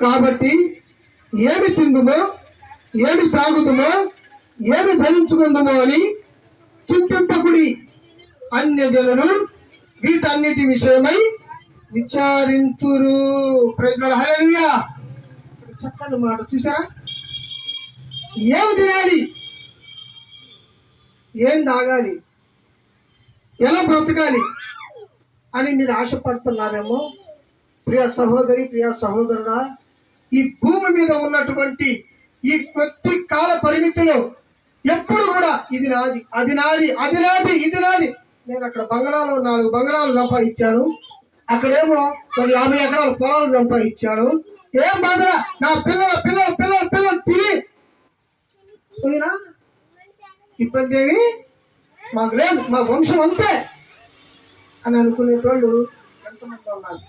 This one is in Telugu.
కాబట్టి ఏమి తిందుమో ఏమి త్రాగుదుమో ఏమి ధరించుకుందుమో అని చింతింపకుడి అన్యజనులు వీటన్నిటి విషయమై విచారింతురు. ప్రజల హల్లెలూయా చక్కని మాట చూసారా? ఏమి తినాలి? ఏం తాగాలి? ఎలా బ్రతకాలి అని మీరు ఆశపడుతున్నారేమో? ప్రియ సహోదరి ప్రియ సహోదరుడా ఈ భూమి మీద ఉన్నటువంటి ఈ కొద్ది కాల పరిమితిలో ఎప్పుడు కూడా ఇది నాది అది నాది అది నాది ఇది నాది. నేను అక్కడ బంగాళాలో నాలుగు బంగాళాలు సంపాదించాను. అక్కడేమో మరి యాభై ఎకరాల పొలాలు సంపాదించాను. ఏం బాధరా? నా పిల్లల పిల్లల పిల్లల పిల్లలు తిని పోయినా ఇబ్బంది ఏమి మాకు లేదు మా వంశం అంతే అని అనుకునేటోళ్ళు ఎంతమంది ఉన్నారు.